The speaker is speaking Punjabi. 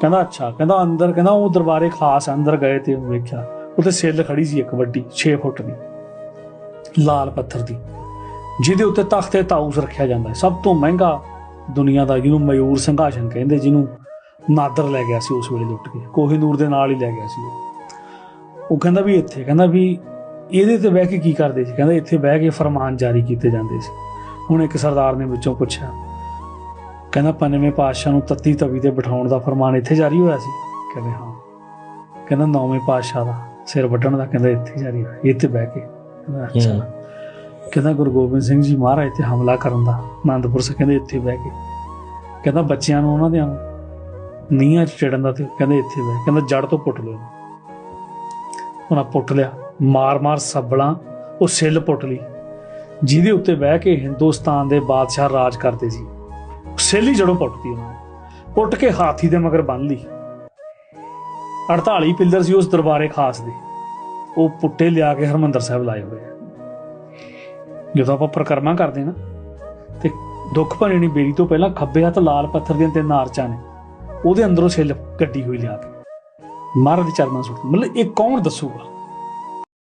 ਕਹਿੰਦਾ, ਅੱਛਾ, ਕਹਿੰਦਾ ਅੰਦਰ, ਕਹਿੰਦਾ ਉਹ ਦਰਬਾਰੇ ਖਾਸ ਅੰਦਰ ਗਏ ਤੇ ਵੇਖਿਆ। ਉੱਥੇ ਸੇਲ ਖੜੀ ਸੀ ਇੱਕ ਵੱਡੀ 6 ਫੁੱਟ ਦੀ, ਲਾਲ ਪੱਥਰ ਦੀ, ਜਿਹਦੇ ਉੱਤੇ ਤਖਤੇ ਤਾਊਸ ਰੱਖਿਆ ਜਾਂਦਾ ਹੈ। ਸਭ ਤੋਂ ਮਹਿੰਗਾ ਦੁਨੀਆ ਦਾ ਜਿਹਨੂੰ ਮਯੂਰ ਸਿੰਘਾਸਨ ਕਹਿੰਦੇ, ਜਿਹਨੂੰ ਨਾਦਰ ਲੈ ਗਿਆ ਸੀ ਉਸ ਵੇਲੇ ਲੁੱਟ ਕੇ, ਕੋਹੀਨੂਰ ਦੇ ਨਾਲ ਹੀ ਲੈ ਗਿਆ ਸੀ ਉਹ ਕਹਿੰਦਾ ਵੀ ਇੱਥੇ, ਕਹਿੰਦਾ ਵੀ ਇਹਦੇ ਤੇ ਬਹਿ ਕੇ ਕੀ ਕਰਦੇ ਸੀ? ਕਹਿੰਦਾ ਇੱਥੇ ਬਹਿ ਕੇ ਫਰਮਾਨ ਜਾਰੀ ਕੀਤੇ ਜਾਂਦੇ ਸੀ। ਹੁਣ ਇੱਕ ਸਰਦਾਰ ਨੇ ਵਿੱਚੋਂ ਪੁੱਛਿਆ ਕਹਿੰਦਾ ਪੰਜਵੇਂ ਪਾਤਸ਼ਾਹ ਨੂੰ ਤੱਤੀ ਤਵੀ ਤੇ ਬਿਠਾਉਣ ਦਾ ਫਰਮਾਨ ਇੱਥੇ ਜਾਰੀ ਹੋਇਆ ਸੀ? ਕਹਿੰਦੇ ਹਾਂ। ਕਹਿੰਦਾ ਨੌਵੇਂ ਪਾਤਸ਼ਾਹ ਦਾ ਸਿਰ ਵੱਢਣ ਦਾ ਕਹਿੰਦਾ ਇੱਥੇ ਜਾਰੀ ਹੋਇਆ ਇੱਥੇ ਬਹਿ ਕੇ। ਕਹਿੰਦਾ ਅੱਛਾ। ਕਹਿੰਦਾ ਗੁਰੂ ਗੋਬਿੰਦ ਸਿੰਘ ਜੀ ਮਹਾਰਾਜ ਤੇ ਹਮਲਾ ਕਰਨ ਦਾ ਆਨੰਦਪੁਰ ਸਾਹਿਬ ਕਹਿੰਦੇ ਇੱਥੇ ਬਹਿ ਕੇ। ਕਹਿੰਦਾ ਬੱਚਿਆਂ ਨੂੰ ਉਹਨਾਂ ਦੇ ਨੀਹਾਂ 'ਚ ਚੜਨ ਦਾ ਤੇ ਕਹਿੰਦੇ ਇੱਥੇ ਬਹਿ। ਕਹਿੰਦਾ ਜੜ ਤੋਂ ਪੁੱਟ ਲਿਓ ਉਹਨਾਂ ਪੁੱਟ ਲਿਆ। ਮਾਰ-ਮਾਰ ਸੱਬਲਾਂ ਉਹ ਸਿੱਲ ਪੁੱਟ ਲਈ। ਜਿਹਦੇ ਉੱਤੇ ਬਹਿ ਕੇ ਹਿੰਦੁਸਤਾਨ ਦੇ ਬਾਦਸ਼ਾਹ ਰਾਜ ਕਰਦੇ ਸੀ। ਸੇਲੀ ਹੀ ਜੜੋਂ ਪੁੱਟਤੀ ਉਹਨਾਂ ਨੇ। ਪੁੱਟ ਕੇ ਹਾਥੀ ਦੇ ਮਗਰ ਬੰਨ ਲਈ। 48 ਪਿੱਲਰ ਸੀ ਉਸ ਦਰਬਾਰੇ ਖਾਸ ਦੇ। ਉਹ ਪੁੱਟੇ ਲਿਆ ਕੇ ਹਰਮੰਦਰ ਸਾਹਿਬ ਲਾਏ ਹੋਏ ਜਦੋਂ ਆਪਾਂ ਪ੍ਰਕਰਮਾ ਕਰਦੇ ਨਾ, ਤੇ ਦੁੱਖ ਭਰਣੀ ਬੇਰੀ ਤੋਂ ਪਹਿਲਾਂ ਖੱਬੇ ਹੱਥ ਲਾਲ ਪੱਥਰ ਦੀਆਂ ਤਿੰਨ ਆਰਚਾਂ ਨੇ। ਉਹਦੇ ਅੰਦਰੋਂ ਛਿੱਲ ਕੱਢੀ ਹੋਈ ਲਿਆ ਕੇ। ਮਹਾਰਾਜ ਦੇ ਚਰਨਾਂ ਸੁੱਟ ਮਤਲਬ ਇਹ ਕੌਣ ਦੱਸੂਗਾ?